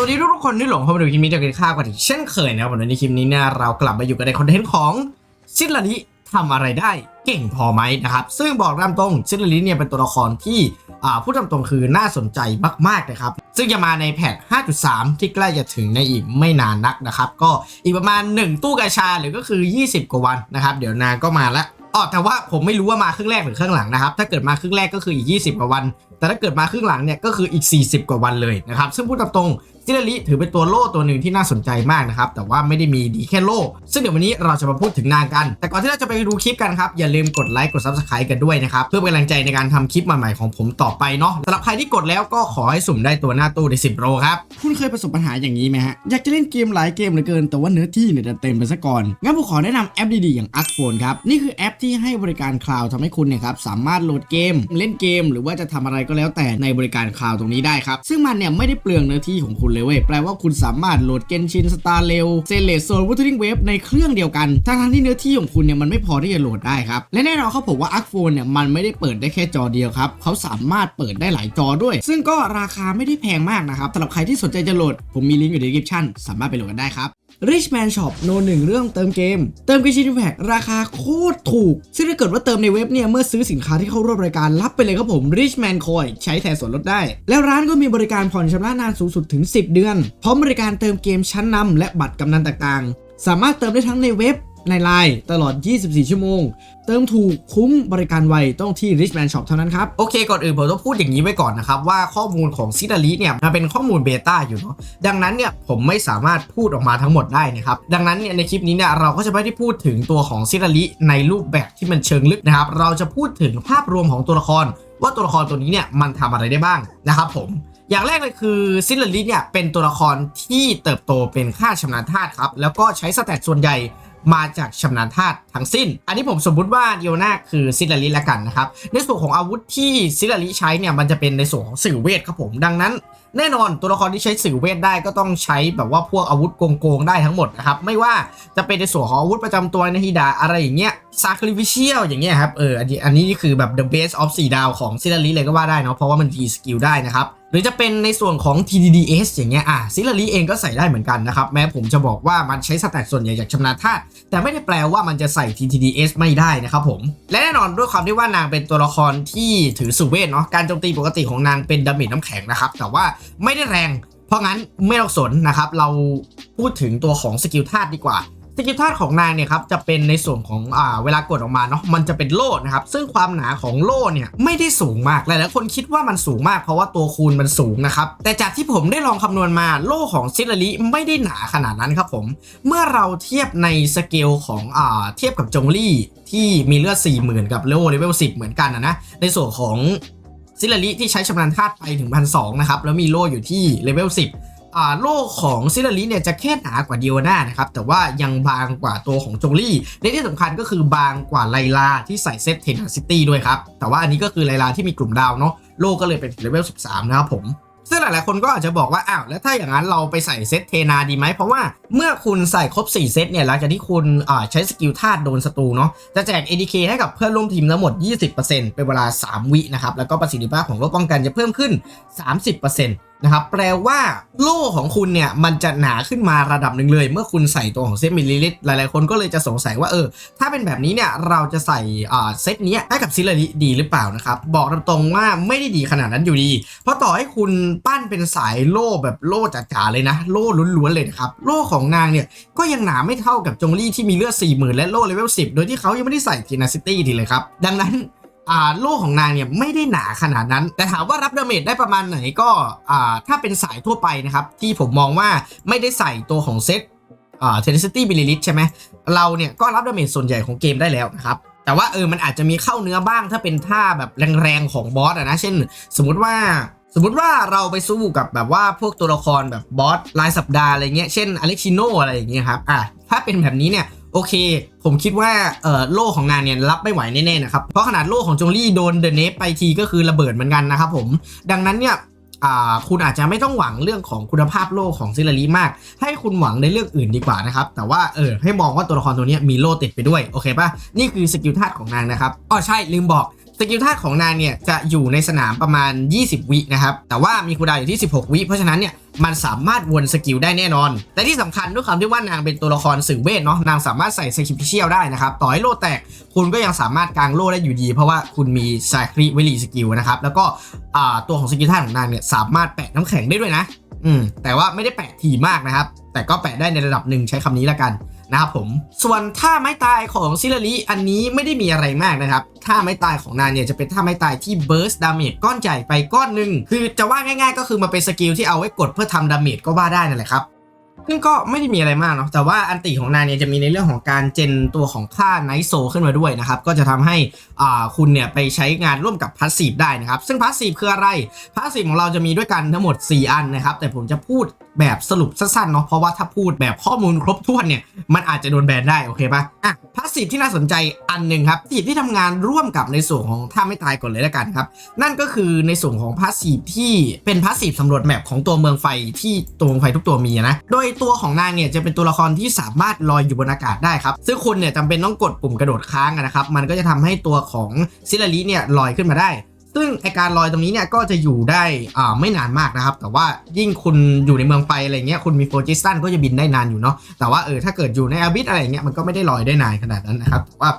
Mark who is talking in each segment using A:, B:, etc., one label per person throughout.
A: วัสดีทุกๆคนที่หลงเข้ามาดูคลิปนี้จากกินข้าวกันอีกเช่นเคยนะครับวันนี้ในคลิปนี้เนี่ยเรากลับมาอยู่กันในคอนเทนต์ของซิลลิทำอะไรได้เก่งพอไหมนะครับ ซึ่งบอกตามตรงซิลลิเนี่ยเป็นตัวละครที่อ่าพูดตามตรงคือน่าสนใจมากๆนะครับ ซึ่งจะมาในแพท 5.3 ที่ใกล้จะถึงในอีกไม่นานนักนะครับ ก็อีกประมาณ 1 ตู้กาชาหรือก็คือ 20 กว่าวันนะครับ เดี๋ยวนางก็มาแล้วอ๋อแต่ว่าผมไม่รู้ว่ามาครึ่งแรกหรือครึ่งหลังนะครับ ถ้าเกิดมาครึ่งแรกก็คืออีก 20 กว่าวัน แต่ถ้าเกิดมาครึ่งหลังเนี่ยก็คืออีก 40 กว่าวันเลยนะครับ ซึ่งพูดตรง ซิลลิถือเป็นตัวโล่ตัวหนึ่งที่น่าสนใจมากนะครับ แต่ว่าไม่ได้มีดีแค่โล่ ซึ่งเดี๋ยววันนี้เราจะมาพูดถึงนางกัน แต่ก่อนที่เราจะไปดูคลิปกันครับอย่าลืมกดไลค์กด Subscribe กันด้วยนะครับเพื่อเป็นกำลังใจในการทำคลิปใหม่ๆของผมต่อไปเนาะสำหรับใครที่กดแล้วก็ขอให้สุ่มได้ตัวหน้าตู้ใน10โรครับ
B: คุณเคยประสบปัญหาอย่างนี้ไหมฮะอยากจะเล่นเกมหลายเกมเหลือเกิน แต่ว่าเนื้อที่เนี่ยเต็มไปซะก่อนงั้นผมขอแนะนำแอปดีๆอย่าง a r c p h o n ครับนี่คือแอปที่ให้บริการคลาวด์ทำให้คุณเนี่ยครับสามารถโหลดเกม เล่นเกม หรือว่าจะทำอะไรก็แล้วแต่ในบริการคลาวด์ตรงนี้ได้ครับซึ่งมันเนี่ยไม่ได้เปลืองเนื้อที่ของคุณเลยเว้ย แปลว่าคุณสามารถโหลดเกนชินสตาร์เลวเซเลสโซนวูทริงเวฟในเครื่องเดียวกันทั้งๆที่เนื้อที่ของคุณเนี่ยมันไม่พอที่จะโหลดได้ครับ และแน่นอนเขาบอกว่าอัคโฟนเนี่ยมันไม่ได้เปิดได้แค่จอเดียวครับเขาสามารถเปิดได้หลายจอด้วย ซึ่งก็ราคาไม่ได้แพงมากนะครับสำหรับใครที่สนใจจะโหลดผมมีลิงก์อยู่ใน description สามารถไปโหลดกันได้ครับ Richman Shop โนหนึ่งเรื่องเติมเกม เติมกิชินแพกราคาโคตรถูก ซึ่งถ้าเกิดว่าเติมในเว็บเนี่ย เมื่อซื้อสินค้าที่เข้าร่วมรายการรับไปเลยครับผม Richman Coin ใช้แทนส่วนลดได้ แล้วร้านก็มีบริการผ่อนชำระนานสูงสุดถึง 10 เดือน พร้อมบริการเติมเกมชั้นนำและบัตรกำนันต่างๆ สามารถเติมได้ทั้งในเว็บในไลน์ตลอด 24 ชั่วโมง เติมถูกคุ้มบริการไวต้องที่ Richman Shop เท่านั้นครับ
A: โอเค ก่อนอื่นผมต้องพูดอย่างนี้ไว้ก่อนนะครับ ว่าข้อมูลของซิดาลิเนี่ยมันเป็นข้อมูลเบต้าอยู่เนาะดังนั้นเนี่ยผมไม่สามารถพูดออกมาทั้งหมดได้นะครับ ดังนั้นเนี่ยในคลิปนี้เนี่ยเราก็จะไม่ได้พูดถึงตัวของซิดาลิในรูปแบบที่มันเชิงลึกนะครับเราจะพูดถึงภาพรวมของตัวละคร ว่าตัวละครตัวนี้เนี่ยมันทำอะไรได้บ้างนะครับผมอย่างแรกเลยคือซิลลิเนี่ยเป็นตัวละครที่เติบโตเป็นค่าชำนาญธาตุครับ แล้วก็ใช้สแตทส่วนใหญ่ มาจากชำนาญธาตุ ทั้งสิ้น อันนี้ผมสมมุติว่าเดียวนาคือซิลลิละกันนะครับในส่วนของอาวุธที่ซิลลิใช้เนี่ยมันจะเป็นในส่วนของสื่อเวทครับผมดังนั้นแน่นอนตัวละครที่ใช้สื่อเวทได้ก็ต้องใช้แบบว่าพวกอาวุธโกงๆได้ทั้งหมดนะครับไม่ว่าจะเป็นในส่วนของอาวุธประจำตัวในฮิดาอะไรอย่างเงี้ยซาคริฟิเชียลอย่างเงี้ยครับเอออันนี้อันนี้คือแบบ the best of 4 ดาวของซิลลิเลยก็ว่าได้เนาะเพราะว่ามัน T สกิลได้นะครับหรือจะเป็นในส่วนของ TDDS อย่างเงี้ยอะซิลลิเองก็ใส่ได้เหมือนกันนะครับ แม้ผมจะบอกว่ามันใช้สแตทส่วนใหญ่จากชำนาญธาตุแต่ไม่ได้แปลว่ามันจะใส่ TTDS ไม่ได้นะครับผม และแน่นอนด้วยความที่ว่านางเป็นตัวละครที่ถือสุเวทเนาะการโจมตีปกติของนางเป็นดาเมจน้ำแข็งนะครับ แต่ว่าไม่ได้แรง เพราะงั้นไม่ต้องสนนะครับ เราพูดถึงตัวของสกิลธาตุดีกว่า สกิลธาตุของนางเนี่ยครับจะเป็นในส่วนของอ่าเวลากดออกมาเนาะมันจะเป็นโล่นะครับซึ่งความหนาของโล่เนี่ยไม่ได้สูงมากหลายๆคนคิดว่ามันสูงมากเพราะว่าตัวคูณมันสูงนะครับแต่จากที่ผมได้ลองคำนวณมาโล่ของซิลลิไม่ได้หนาขนาดนั้นครับผม เมื่อเราเทียบในสเกลของอ่าเทียบกับจงลี่ที่มีเลือด40,000 กับเลเลเลเวล10 เหมือนกันนะนะในส่วนของซิลลิที่ใช้ชำนาญธาตุไปถึงพันสนะครับแล้วมีโล่อยู่ที่เลเวล10 โล่ของซิลลิเนี่ยจะแค่หนากว่าเดียวนานะครับ แต่ว่ายังบางกว่าตัวของจงลี่และที่สำคัญก็คือบางกว่าไลลาที่ใส่เซตเทนซิตี้ด้วยครับ แต่ว่าอันนี้ก็คือไลลาที่มีกลุ่มดาวเนาะโล่ก็เลยเป็นเลเวล 13 นะครับผมซึ่งหลาย ๆ คนก็อาจจะบอกว่า อ้าว แล้วถ้าอย่างนั้นเราไปใส่เซตเทนาดีไหม เพราะว่าเมื่อคุณใส่ครบ 4 เซตเนี่ย หลังจากที่คุณใช้สกิลธาตุโดนศัตรูเนาะ จะแจก ADK ให้กับเพื่อนร่วมทีมทั้งหมด 20%เป็นเวลา 3 วินะครับ แล้วก็ประสิทธิภาพของโล่ป้องกันจะเพิ่มขึ้น 30% นะครับแปลว่าโล่ของคุณเนี่ย มันจะหนาขึ้นมาระดับหนึ่งเลย เมื่อคุณใส่ตัวของเซตมิลลิลิตรหลายๆ คนก็เลยจะสงสัยว่าเออ ถ้าเป็นแบบนี้เนี่ยเราจะใส่เซตนี้ยให้กับซิลลิดีหรือเปล่านะครับ บอกตรงๆว่าไม่ได้ดีขนาดนั้นอยู่ดี เพราะต่อให้คุณปั้นเป็นสายโล่แบบโล่จ๋าๆเลยนะ โล่ล้วนๆเลยนะครับ โล่ของนางเนี่ยก็ยังหนาไม่เท่ากับจงลี่ที่มีเลือด40,000และโล่เลเวล10 โดยที่เขายังไม่ได้ใส่ทีนาซิตี้ทีเลยครับดังนั้น อ่าโล่ของนางเนี่ยไม่ได้หนาขนาดนั้น แต่ถามว่ารับดาเมจได้ประมาณไหนก็อ่าถ้าเป็นสายทั่วไปนะครับ ที่ผมมองว่าไม่ได้ใส่ตัวของเซตอ่าเทนซิตี้บิลิลิตใช่ไหมเราเนี่ยก็รับดาเมจส่วนใหญ่ของเกมได้แล้วนะครับแต่ว่าเออมันอาจจะมีเข้าเนื้อบ้างถ้าเป็นท่าแบบแรงๆของบอสอะนะเช่น สมมติว่าสมมติว่าเราไปสู้กับแบบว่าพวกตัวละครแบบบอสรายสัปดาห์อะไรเงี้ยเช่นอเล็กชิโนอะไรอย่างเงี้ยครับอะถ้าเป็นแบบนี้เนี่ย โอเค ผมคิดว่าเออโล่ของนางเนี่ยรับไม่ไหวแน่ๆนะครับ เพราะขนาดโล่ของจงลี่โดนเดอะเนฟไปทีก็คือระเบิดเหมือนกันนะครับผม ดังนั้นเนี่ยคุณอาจจะไม่ต้องหวังเรื่องของคุณภาพโล่ของซิลลีมาก ให้คุณหวังในเรื่องอื่นดีกว่านะครับ แต่ว่าเออให้มองว่าตัวละครตัวนี้มีโล่ติดไปด้วย โอเคปะนี่คือสกิลธาตุของนางนะครับอ๋อใช่ลืมบอก สกิลธาตุของนางเนี่ยจะอยู่ในสนามประมาณ 20 วินะครับ แต่ว่ามีคูดาวอยู่ที่ 16 วิเพราะฉะนั้นเนี่ยมันสามารถวนสกิลได้แน่นอนแต่ที่สำคัญด้วยความที่ว่านางเป็นตัวละครสื่อเวทเนาะ นางสามารถใส่สกิลพิเชียลได้นะครับ ต่อให้โลแตก คุณก็ยังสามารถกางโล่ได้อยู่ดี เพราะว่าคุณมีซาคริเวลีสกิลนะครับ แล้วก็ตัวของสกิลธาของนางเนี่ยสามารถแปะน้ำแข็งได้ด้วยนะ อืม แต่ว่าไม่ได้แปะถี่มากนะครับ แต่ก็แปะได้ในระดับหนึ่งใช้คำนี้ละกัน นะครับผม ส่วนท่าไม้ตายของซิลลิอันนี้ไม่ได้มีอะไรมากนะครับท่าไม้ตายของนางเนี่ยจะเป็นท่าไม้ตายที่เบิร์สดาเมจก้อนใหญ่ไปก้อนหนึ่งคือจะว่าง่าย ๆ ก็คือมาเป็นสกิลที่เอาไว้กดเพื่อทำดาเมจก็ว่าได้นั่นแหละครับซึ่งก็ไม่ได้มีอะไรมากเนาะแต่ว่าอันติของนางเนี่ยจะมีในเรื่องของการเจนตัวของค่าไนท์โซขึ้นมาด้วยนะครับ ก็จะทำให้อ่าคุณเนี่ยไปใช้งานร่วมกับพาสซีฟได้นะครับ ซึ่งพาสซีฟคืออะไรพาสซีฟของเราจะมีด้วยกันทั้งหมด 4 อันนะครับ แต่ผมจะพูด แบบสรุปสั้นๆเนาะเพราะว่าถ้าพูดแบบข้อมูลครบถ้วนเนี่ยมันอาจจะโดนแบนได้โอเคปะอะพาสซีฟที่น่าสนใจอันหนึ่งครับพาสซีฟที่ทำงานร่วมกับในส่วนของท่าไม่ตายก่อนเลยแล้วกันครับ นั่นก็คือในส่วนของพาสซีฟที่เป็นพาสซีฟสำรวจแมปของตัวเมืองไฟที่ตัวเมืองไฟทุกตัวมีนะโดยตัวของนางเนี่ยจะเป็นตัวละครที่สามารถลอยอยู่บนอากาศได้ครับซึ่งคุณเนี่ยจำเป็นต้องกดปุ่มกระโดดค้างนะครับมันก็จะทำให้ตัวของซิลลิเนี่ยลอยขึ้นมาได้ ซึ่งไอการลอยตรงนี้เนี่ยก็จะอยู่ได้อ่าไม่นานมากนะครับ แต่ว่ายิ่งคุณอยู่ในเมืองไฟอะไรเงี้ยคุณมีโฟจิสตันก็จะบินได้นานอยู่เนาะแต่ว่าเออถ้าเกิดอยู่ในอาบิสอะไรเงี้ยมันก็ไม่ได้ลอยได้นานขนาดนั้นนะครับว่า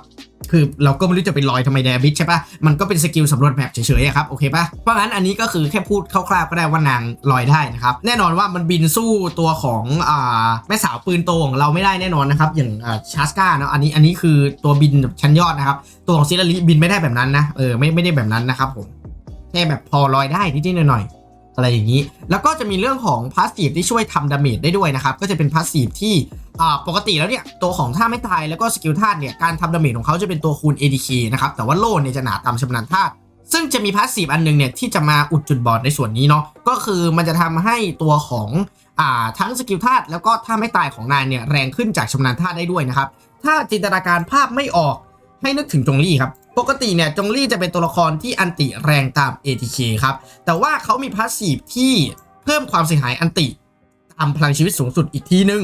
A: คือเราก็ไม่รู้จะไปลอยทำไมในอบิสใช่ปะมันก็เป็นสกิลสำรวจแบบเฉยๆครับโอเคปะเพราะงั้นอันนี้ก็คือแค่พูดคร่าวๆก็ได้ว่านางลอยได้นะครับแน่นอนว่ามันบินสู้ตัวของอ่าแม่สาวปืนโตของเราไม่ได้แน่นอนนะครับอย่างอ่าชาสกาเนาะอันนี้อันนี้คือตัวบินชั้นยอดนะครับตัวของซิลลิบินไม่ได้แบบนั้นนะเออไม่ไม่ได้แบบนั้นนะครับผมแค่แบบพอลอยได้นิดๆหน่อยๆ อะไรอย่างนี้ แล้วก็จะมีเรื่องของพาสซีฟที่ช่วยทำดาเมจได้ด้วยนะครับ ก็จะเป็นพาสซีฟที่ปกติแล้วเนี่ย ตัวของท่าไม่ตายแล้วก็สกิลธาตุเนี่ย การทำดาเมจของเขาจะเป็นตัวคูณ ADK นะครับ แต่ว่าโล่เนี่ยจะหนาตามชำนาญธาตุซึ่งจะมีพาสซีฟอันหนึงเนี่ยที่จะมาอุดจุดบอดในส่วนนี้เนาะก็คือมันจะทำให้ตัวของอ่าทั้งสกิลธาตุแล้วก็ท่าไม่ตายของนายเนี่ยแรงขึ้นจากชำนาญธาตุได้ด้วยนะครับ ถ้าจินตนาการภาพไม่ออกให้นึกถึงจงลี่ครับ ปกติเนี่ยจงลี่จะเป็นตัวละครที่อันติแรงตาม ATK ครับ แต่ว่าเขามีพาสซีฟที่เพิ่มความเสียหายอันติตามพลังชีวิตสูงสุดอีกทีนึง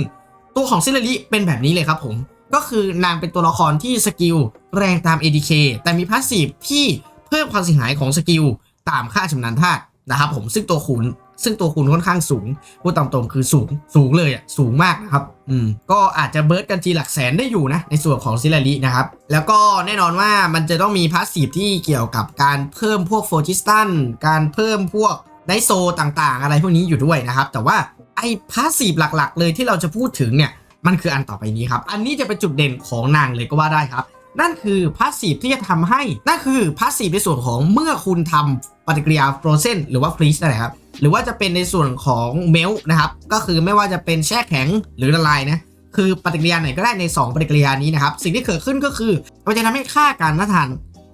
A: ตัวของซิลลิเป็นแบบนี้เลยครับผม ก็คือนางเป็นตัวละครที่สกิลแรงตาม ATK แต่มีพาสซีฟที่เพิ่มความเสียหายของสกิลตามค่าชำนาญธาตุนะครับผมซึ่งตัวคูณ ซึ่งตัวคูณค่อนข้างสูงพูดตามตรงคือสูงสูงเลยอะสูงมากนะครับอืมก็อาจจะเบิร์ดกันทีหลักแสนได้อยู่นะในส่วนของซิลลินะครับแล้วก็แน่นอนว่ามันจะต้องมีพาสซีฟที่เกี่ยวกับการเพิ่มพวกโฟจิสตันการเพิ่มพวกไดโซต่างๆ อะไรพวกนี้อยู่ด้วยนะครับ แต่ว่าไอ้พาสซีฟหลักๆ เลยที่เราจะพูดถึงเนี่ยมันคืออันต่อไปนี้ครับ อันนี้จะเป็นจุดเด่นของนางเลยก็ว่าได้ครับ นั่นคือพาสซีฟที่จะทำให้ นั่นคือพาสซีฟในส่วนของเมื่อคุณทำปฏิกิริยาโฟรเซนหรือว่าฟรีซนั่นแหละครับหรือว่าจะเป็นในส่วนของเมลนะครับ ก็คือไม่ว่าจะเป็นแช่แข็งหรือละลายนะคือปฏิกิริยาไหนก็ได้ใน 2 ปฏิกิริยานี้นะครับ สิ่งที่เกิดขึ้นก็คือมันจะทำให้ค่าการต้านทาน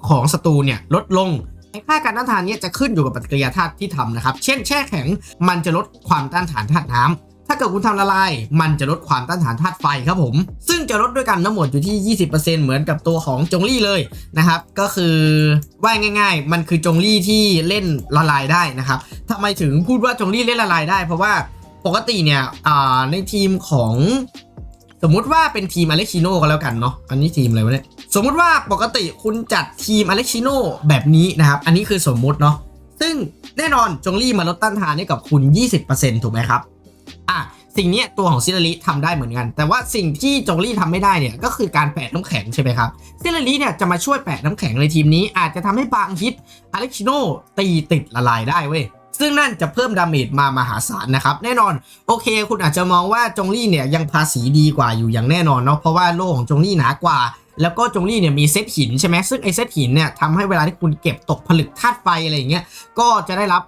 A: ของศัตรูเนี่ยลดลงค่าการต้านทานนี่ยจะขึ้นอยู่กับปฏิกิริยาธาตุที่ทำนะครับ เช่น แช่แข็งมันจะลดความต้านทานธาตุน้ำ ถ้าเกิดคุณทำละลาย มันจะลดความต้านทานธาตุไฟครับผม ซึ่งจะลดด้วยกันทั้งหมดอยู่ที่ 20%เหมือนกับตัวของจงลี่เลยนะครับ ก็คือว่าง่าย ๆ มันคือจงลี่ที่เล่นละลายได้นะครับทำไมถึงพูดว่าจงลี่เล่นละลายได้ เพราะว่าปกติเนี่ยในทีมของสมมุติว่าเป็นทีมอเล็กชิโนก็แล้วกันเนาะ อันนี้ทีมอะไรวะเนี่ย สมมุติว่าปกติคุณจัดทีมอเล็กชิโนแบบนี้นะครับ อันนี้คือสมมุติเนาะ ซึ่งแน่นอนจงลี่มาลดต้านทานให้กับคุณ 20%ถูกไหมครับ อะสิ่งนี้ตัวของซิลลิทำได้เหมือนกัน แต่ว่าสิ่งที่จงลี่ทำไม่ได้เนี่ยก็คือการแปะน้ำแข็งใช่ไหมครับซิลลิเนี่ยจะมาช่วยแปะน้ำแข็งในทีมนี้ อาจจะทำให้บางฮิตอเล็กชิโนตีติดละลายได้เว้ยซึ่งนั่นจะเพิ่มดาเมจมามหาศาลนะครับ แน่นอนโอเค คุณอาจจะมองว่าจงลี่เนี่ยยังภาษีดีกว่าอยู่อย่างแน่นอนเนาะเพราะว่าโล่ของจงลี่หนากว่า แล้วก็จงลี่เนี่ยมีเซตหินใช่ไหมซึ่งไอเซตหินเนี่ยทำให้เวลาที่คุณเก็บตกผลึกธาตุไฟอะไรอย่างเงี้ยก็จะได้รับ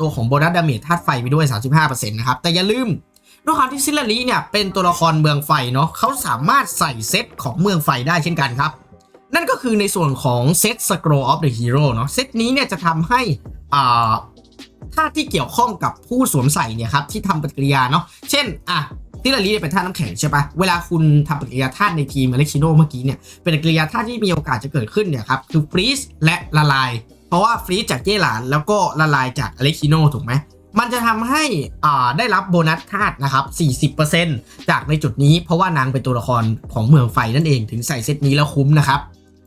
A: ตัวของโบนัสดาเมจธาตุไฟไปด้วย 35%นะครับ แต่อย่าลืมด้วยความที่ซิลลิเนี่ยเป็นตัวละครเมืองไฟเนาะเขาสามารถใส่เซตของเมืองไฟได้เช่นกันครับ นั่นก็คือในส่วนของเซต Scroll of the Hero เนาะเซตนี้เนี่ยจะทำให้อ่าธาตุที่เกี่ยวข้องกับผู้สวมใส่เนี่ยครับที่ทำปฏิกิริยาเนาะเช่นอะซิลลี่เป็นธาตุน้ำแข็งใช่ปะเวลาคุณทำปฏิกิริยาธาตุในทีมอเล็กชิโนเมื่อกี้เนี่ยเป็นปฏิกิริยาธาตุที่มีโอกาสจะเกิดขึ้นเนี่ยครับคือฟรีซและละลาย เพราะว่าฟรีจากเย่หลานแล้วก็ละลายจากอเล็กซิโนถูกไหมมันจะทำให้อ่าได้รับโบนัสธาตุนะครับ40%จากในจุดนี้เพราะว่านางเป็นตัวละครของเมืองไฟนั่นเองถึงใส่เซตนี้แล้วคุ้มนะครับ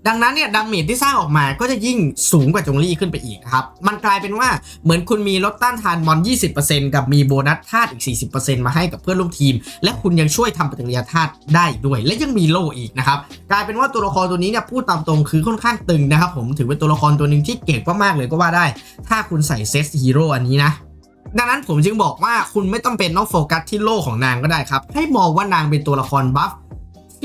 A: ดังนั้นเนี่ยดาเมจที่สร้างออกมาก็จะยิ่งสูงกว่าจงลี่ขึ้นไปอีกครับมันกลายเป็นว่าเหมือนคุณมีลดต้านทานมอน 20%กับมีโบนัสธาตุอีก 40%มาให้กับเพื่อนร่วมทีม และคุณยังช่วยทำปฏิกิริยาธาตุได้อีกด้วย และยังมีโลอีกนะครับกลายเป็นว่าตัวละครตัวนี้เนี่ยพูดตามตรงคือค่อนข้างตึงนะครับผมถือเป็นตัวละครตัวหนึ่งที่เก่งมากๆเลยก็ว่าได้ ถ้าคุณใส่เซตฮีโร่อันนี้นะดังนั้นผมจึงบอกว่าคุณไม่ต้องเป็นต้องโฟกัสที่โล่ของนางก็ได้ครับ ให้มองว่านางเป็นตัวละครบัฟ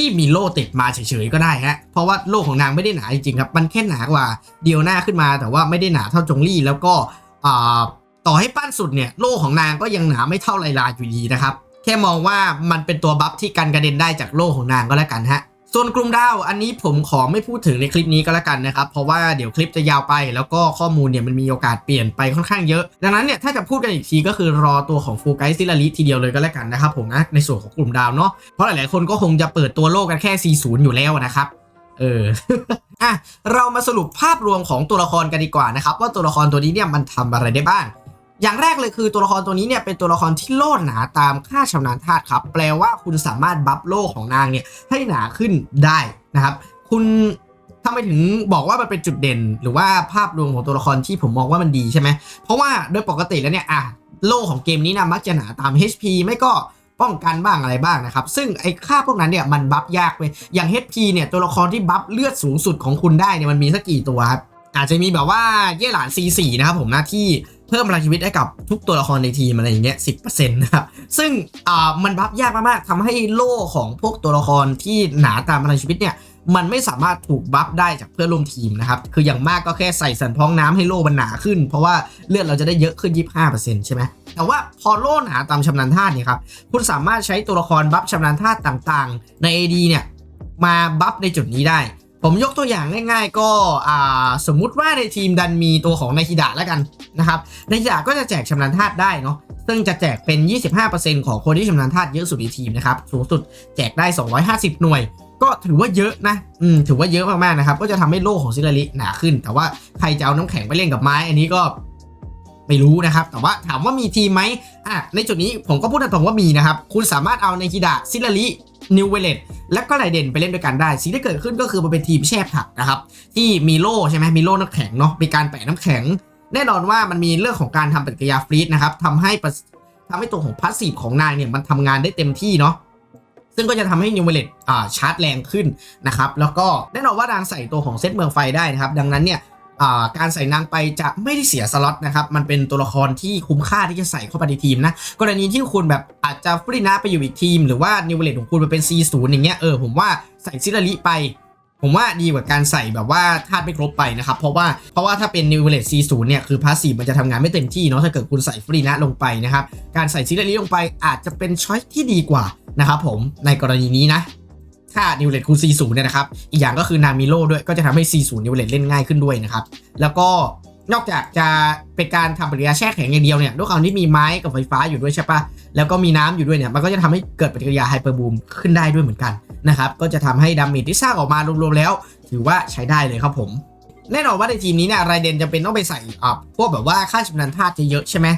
A: ที่มีโล่ติดมาเฉยๆก็ได้ฮะ เพราะว่าโล่ของนางไม่ได้หนาจริงๆครับมันแค่หนากว่าเดียวหน้าขึ้นมา แต่ว่าไม่ได้หนาเท่าจงลี่แล้วก็ต่อให้ปั้นสุดเนี่ยโล่ของนางก็ยังหนาไม่เท่าไลลาอยู่ดีนะครับแค่มองว่ามันเป็นตัวบัฟที่กันกระเด็นได้จากโล่ของนางก็แล้วกันฮะ ส่วนกลุ่มดาวอันนี้ผมขอไม่พูดถึงในคลิปนี้ก็แล้วกันนะครับ เพราะว่าเดี๋ยวคลิปจะยาวไป แล้วก็ข้อมูลเนี่ยมันมีโอกาสเปลี่ยนไปค่อนข้างเยอะ ดังนั้นเนี่ยถ้าจะพูดกันอีกทีก็คือรอตัวของฟูไกซิลาริทีเดียวเลยก็แล้วกันนะครับผมนะในส่วนของกลุ่มดาวเนาะเพราะหลายๆคนก็คงจะเปิดตัวโลกกันแค่ 40 อยู่แล้วนะครับเอออะเรามาสรุปภาพรวมของตัวละครกันดีกว่านะครับ ว่าตัวละครตัวนี้เนี่ยมันทำอะไรได้บ้าง อย่างแรกเลยคือตัวละครตัวนี้เนี่ยเป็นตัวละครที่โล่หนาตามค่าชำนาญธาตุครับ แปลว่าคุณสามารถบัฟโล่ของนางเนี่ยให้หนาขึ้นได้นะครับ คุณทำไมถึงบอกว่ามันเป็นจุดเด่น หรือว่าภาพรวมของตัวละครที่ผมมองว่ามันดีใช่ไหมเพราะว่าโดยปกติแล้วเนี่ยอะโล่ของเกมนี้นะมักจะหนาตาม HP ไม่ก็ป้องกันบ้างอะไรบ้างนะครับ ซึ่งไอ้ค่าพวกนั้นเนี่ยมันบัฟยากไปอย่าง HP เนี่ยตัวละครที่บัฟเลือดสูงสุดของคุณได้เนี่ยมันมีสักกี่ตัวครับอาจจะมีแบบว่าเย่หลาน C4 นะครับผมหน้าที่ เพิ่มพลังชีวิตให้กับทุกตัวละครในทีมอะไรอย่างเงี้ย10%นะครับซึ่งอ่ามันบัฟยากมากๆทำให้โล่ของพวกตัวละครที่หนาตามพลังชีวิตเนี่ยมันไม่สามารถถูกบัฟได้จากเพื่อนร่วมทีมนะครับ คืออย่างมากก็แค่ใส่สันพ้องน้ำให้โล่มันหนาขึ้น เพราะว่าเลือดเราจะได้เยอะขึ้น 25%ใช่ไหมแต่ว่าพอโล่หนาตามชำนาญธาตุเนี่ยครับ คุณสามารถใช้ตัวละครบัฟชำนาญธาตุต่างๆ ใน AD เนี่ยมาบัฟในจุดนี้ได้ ผมยกตัวอย่างง่าย ๆ ก็สมมุติว่าในทีมดันมีตัวของนายฮิดะแล้วกันนะครับนายฮิดะก็จะแจกชำนาญธาตุได้เนาะซึ่งจะแจกเป็น 25%ของคนที่ชำนาญธาตุเยอะสุดในทีมนะครับสูงสุดแจกได้ 250 หน่วย ก็ถือว่าเยอะนะอืมถือว่าเยอะมากๆนะครับก็จะทำให้โลกของซิลาริหนาขึ้น แต่ว่าใครจะเอาน้ำแข็งไปเล่นกับไม้อันนี้ก็ ไม่รู้นะครับ แต่ว่าถามว่ามีทีมไหมอะในจุดนี้ผมก็พูดตรงๆว่ามีนะครับ คุณสามารถเอาในฮิดะซิลารินิวเวเลตและก็ไรเดนไปเล่นด้วยกันได้ สิ่งที่เกิดขึ้นก็คือมันเป็นทีมแช่ผักนะครับ ที่มีโล่ใช่ไหมมีโล่น้ำแข็งเนาะมีการแปะน้ำแข็ง แน่นอนว่ามันมีเรื่องของการทำปฏิกิริยาฟรีดนะครับทำให้ทำให้ตัวของพาสซีฟของนางเนี่ยมันทำงานได้เต็มที่เนาะซึ่งก็จะทำให้นิวเวเลตอ่าชาร์จแรงขึ้นนะครับ แล้วก็แน่นอนว่านางใส่ตัวของเซตเมืองไฟได้นะครับ ดังนั้นเนี่ย การใส่นางไปจะไม่ได้เสียสล็อตนะครับ มันเป็นตัวละครที่คุ้มค่าที่จะใส่เข้าไปในทีมนะ กรณีที่คุณแบบอาจจะฟรีนะไปอยู่อีกทีม หรือว่านิวเวเลตของคุณมันเป็น C0 อย่างเงี้ยเออผมว่าใส่ซิลาริไปผมว่าดีกว่าการใส่แบบว่าธาตุไม่ครบไปนะครับ เพราะว่าเพราะว่าถ้าเป็น New v e l a g e C0 เนี่ยคือพาสซีฟมันจะทำงานไม่เต็มที่เนาะถ้าเกิดคุณใส่ฟรีนะลงไปนะครับ การใส่ซิลารีลงไปอาจจะเป็นช้อยที่ดีกว่านะครับผมในกรณีนี้นะ ถ้า New เลตคูณ C0 เนี่ยนะครับ อีกอย่างก็คือนามิโลด้วยก็จะทำให้ C0 New เลตเล่นง่ายขึ้นด้วยนะครับ แล้วก็นอกจากจะเป็นการทำปฏิกิริยาแช่แข็งอย่างเดียวเนี่ยด้วยความที่มีไม้กับไฟฟ้าอยู่ด้วยใช่ปะแล้วก็มีน้ำอยู่ด้วยเนี่ยมันก็จะทำให้เกิดปฏิกิริยาไฮเปอร์บูมขึ้นได้ด้วยเหมือนกันนะครับก็จะทำให้ดาเมจที่สร้างออกมารวมๆแล้ว ถือว่าใช้ได้เลยครับผม แน่นอนว่าในทีมนี้เนี่ยไรเดนจะเป็นต้องไปใส่อ่าพวกแบบว่าค่าชำนาญธาตุจะเยอะใช่ไหม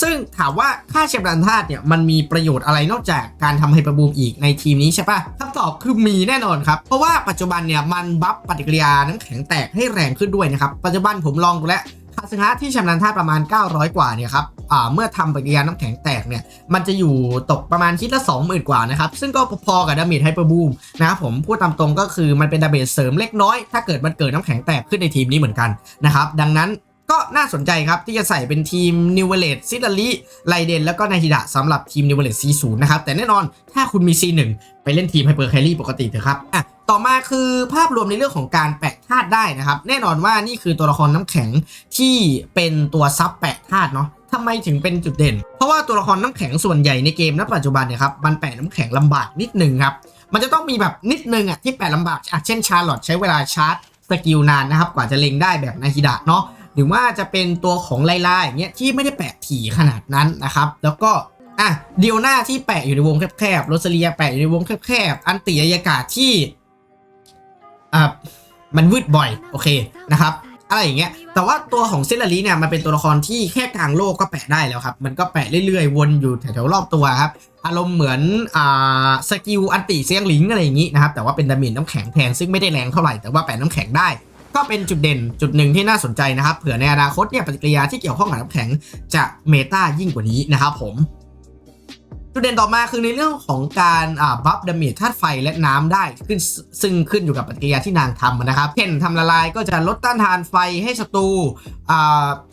A: ซึ่งถามว่าค่าชำนาญธาตุเนี่ยมันมีประโยชน์อะไรนอกจากการทำไฮเปอร์บูมอีกในทีมนี้ใช่ปะคำตอบคือมีแน่นอนครับ เพราะว่าปัจจุบันเนี่ยมันบัฟปฏิกิริยาน้ำแข็งแตกให้แรงขึ้นด้วยนะครับปัจจุบันผมลองดูแล้ว คาสึงะที่ชำนาญธาตุประมาณ 900 กว่าเนี่ยครับอ่าเมื่อทำปฏิกิริยาน้ำแข็งแตกเนี่ยมันจะอยู่ตกประมาณคิดละ 20,000 กว่านะครับ ซึ่งก็พอๆกับดาเมจไฮเปอร์บูมนะครับผมพูดตามตรงก็คือมันเป็นดาเมจเสริมเล็กน้อย ถ้าเกิดมันเกิดน้ำแข็งแตกขึ้นในทีมนี้เหมือนกันนะครับดังนั้นก็น่าสนใจครับ ที่จะใส่เป็นทีมนิวเวเลตซิดาริไลเดนแล้วก็นาฮิดะสำหรับทีมนิวเวเลต C0 นะครับ แต่แน่นอนถ้าคุณมี C1 ไปเล่นทีมไฮเปอร์แครี่ปกติเถอะครับอะ ต่อมาคือภาพรวมในเรื่องของการแปะธาตุได้นะครับ แน่นอนว่านี่คือตัวละครน้ำแข็งที่เป็นตัวซับแปะธาตุเนาะทำไมถึงเป็นจุดเด่น เพราะว่าตัวละครน้ำแข็งส่วนใหญ่ในเกมณปัจจุบันเนี่ยครับมันแปะน้ำแข็งลำบากนิดนึงครับมันจะต้องมีแบบนิดนึงอะที่แปะลำบากอะเช่นชาร์ลอตใช้เวลาชาร์จสกิลนานนะครับกว่าจะเล็งได้แบบนาฮิดะเนาะหรือว่าจะเป็นตัวของไลลาอย่างเงี้ยที่ไม่ได้แปะถี่ขนาดนั้นนะครับ แล้วก็อะเดียวหน้าที่แปะอยู่ในวงแคบๆโรสเลียแปะอยู่ในวงแคบๆอันติยากาศที่ อะมันวืดบ่อยโอเคนะครับอะไรอย่างเงี้ยแต่ว่าตัวของเซลลีเนี่ยมันเป็นตัวละครที่แค่กลางโลกก็แปะได้แล้วครับ มันก็แปะเรื่อยๆ วนอยู่แถวๆรอบตัวครับ อารมณ์เหมือนอ่าสกิลอันติเซียงหลิงอะไรอย่างนี้นะครับ แต่ว่าเป็นดาเมจน้ำแข็งแทนซึ่งไม่ได้แรงเท่าไหร่แต่ว่าแปะน้ำแข็งได้ ก็เป็นจุดเด่นจุดหนึ่งที่น่าสนใจนะครับ เผื่อในอนาคตเนี่ยปฏิกิริยาที่เกี่ยวข้องกับน้ำแข็งจะเมตายิ่งกว่านี้นะครับผม จุดเด่นต่อมาคือในเรื่องของการบัฟดาเมจธาตุไฟและน้ำได้ขึ้นซึ่งขึ้นอยู่กับปฏิกิริยาที่นางทำนะครับเช่นทำละลายก็จะลดต้านทานไฟให้ศัตรู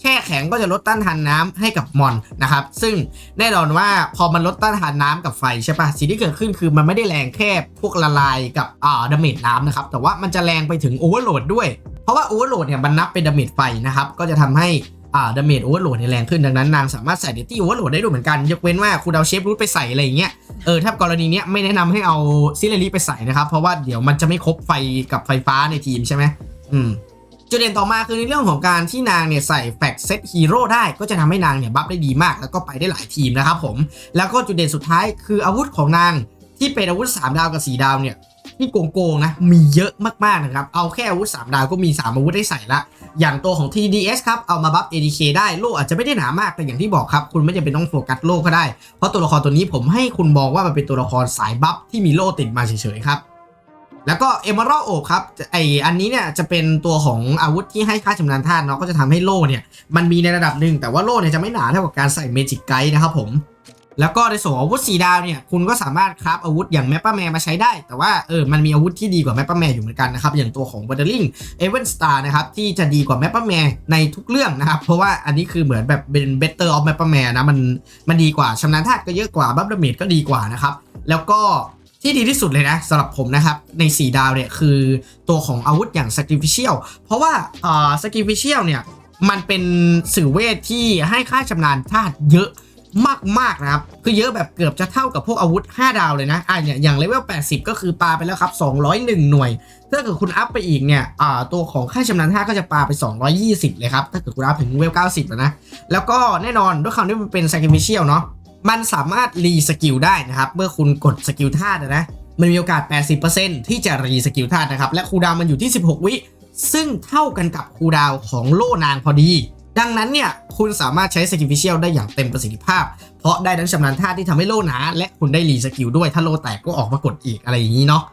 A: แช่แข็งก็จะลดต้านทานน้ำให้กับมอนนะครับ ซึ่งแน่นอนว่าพอมันลดต้านทานน้ำกับไฟใช่ปะสิ่งที่เกิดขึ้นคือมันไม่ได้แรงแค่พวกละลายกับดาเมจน้ำนะครับแต่ว่ามันจะแรงไปถึงโอเวอร์โหลดด้วย เพราะว่าโอเวอร์โหลดเนี่ยมันนับเป็นดาเมจไฟนะครับก็จะทำให้ อ่าดาเมจโอเวอร์โหลดเนี่ยแรงขึ้นดังนั้นนางสามารถใส่เดตี้โอเวอร์โหลดได้ด้วยเหมือนกัน ยกเว้นว่าคุณเอาเชฟรูทไปใส่อะไรอย่างเงี้ยเออถ้ากรณีเนี้ยไม่แนะนำให้เอาซิเลรีไปใส่นะครับ เพราะว่าเดี๋ยวมันจะไม่ครบไฟกับไฟฟ้าในทีมใช่ไหมอืมจุดเด่นต่อมาคือในเรื่องของการที่นางเนี่ยใส่แฟกเซตฮีโร่ได้ก็จะทำให้นางเนี่ยบัฟได้ดีมาก แล้วก็ไปได้หลายทีมนะครับผม แล้วก็จุดเด่นสุดท้ายคืออาวุธของนางที่เป็นอาวุธ 3 ดาวกับ 4 ดาวเนี่ย ที่โกงๆนะมีเยอะมากๆนะครับ เอาแค่อาวุธ 3 ดาวก็มี 3 อาวุธให้ใส่ละ อย่างตัวของ TDS ครับ เอามาบัฟ ADK ได้โล่อาจจะไม่ได้หนามาก แต่อย่างที่บอกครับ คุณไม่จำเป็นต้องโฟกัสโล่ก็ได้ เพราะตัวละครตัวนี้ผมให้คุณมองว่ามันเป็นตัวละครสายบัฟที่มีโล่ติดมาเฉยๆครับแล้วก็ Emerald o ครับไออันนี้เนี่ยจะเป็นตัวของอาวุธที่ให้ค่าชำนาญธาตุเนาะก็จะทำให้โล่เนี่ยมันมีในระดับหนึ่งแต่ว่าโล่เนี่ยจะไม่หนาเท่ากับการใส่เมจิกไกด์นะครับผม แล้วก็ในส่วนของอาวุธสีดาวเนี่ยคุณก็สามารถคราฟอาวุธอย่างแมปเปอร์แมมาใช้ได้ แต่ว่าเออมันมีอาวุธที่ดีกว่าแมปเปอร์แมอยู่เหมือนกันนะครับ อย่างตัวของ w a t e r i n g e v e n Star นะครับ ที่จะดีกว่าแมปเปอร์แมในทุกเรื่องนะครับ เพราะว่าอันนี้คือเหมือนแบบเป็น better of แมปเปอร์แมนะมันมันดีกว่าชำนาญธาตุก็เยอะกว่าบัฟเดาเมจก็ดีกว่านะครับแล้วก็ที่ดีที่สุดเลยนะสำหรับผมนะครับ ใน 4 ดาวเนี่ยคือตัวของอาวุธอย่าง sacrificial เพราะว่าอ่า sacrificial เนี่ยมันเป็นสื่อเวทที่ให้ค่าชำนาญธาตุเยอะ มากๆนะครับ คือเยอะแบบเกือบจะเท่ากับพวกอาวุธ 5 ดาวเลยนะอะเนี่ยอย่างเลเวล 80 ก็คือปาไปแล้วครับ 201 หน่วย ถ้าเกิดคุณอัพไปอีกเนี่ยอ่าตัวของค่าชำนาญธาก็จะปาไป 220 เลยครับ ถ้าเกิดคุณอัพถึงเลเวล 90 แล้วนะ แล้วก็แน่นอนด้วยคำที่มันเป็น sacrificial เนาะมันสามารถรีสกิลได้นะครับเมื่อคุณกดสกิลธาตุนะมันมีโอกาส 80%ที่จะรีสกิลธาตุนะครับและคูดาวมันอยู่ที่ 16 วิซึ่งเท่ากันกับคูดาวของโล่นางพอดี ดังนั้นเนี่ยคุณสามารถใช้สกิลฟิเชียลได้อย่างเต็มประสิทธิภาพ เพราะได้ทั้งชำนาญท่าที่ทำให้โล่หนา และคุณได้รีสกิลด้วยถ้าโล่แตกก็ออกมากดอีกอะไรอย่างนี้เนาะ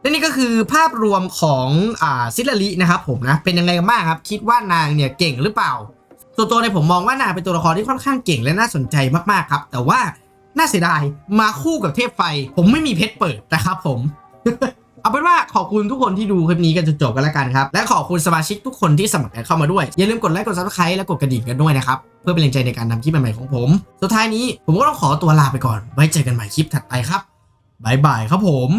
A: และนี่ก็คือภาพรวมของอ่าซิลลารินะครับผมนะเป็นยังไงกันบ้างครับ คิดว่านางเนี่ยเก่งหรือเปล่าส่วนตัวในผมมองว่านางเป็นตัวละครที่ค่อนข้างเก่งและน่าสนใจมากๆครับ แต่ว่าน่าเสียดายมาคู่กับเทพไฟ ผมไม่มีเพชรเปิดนะครับผม เอาเป็นว่าขอบคุณทุกคนที่ดูคลิปนี้กันจนจบกันแล้วกันครับ และขอบคุณสมาชิกทุกคนที่สมัครกันเข้ามาด้วย อย่าลืมกดไลค์กดซับสไครต์และกดกระดิ่งกันด้วยนะครับ เพื่อเป็นแรงใจในการทำคลิปใหม่ๆของผม สุดท้ายนี้ผมก็ต้องขอตัวลาไปก่อน ไว้เจอกันใหม่คลิปถัดไปครับบายบายครับผม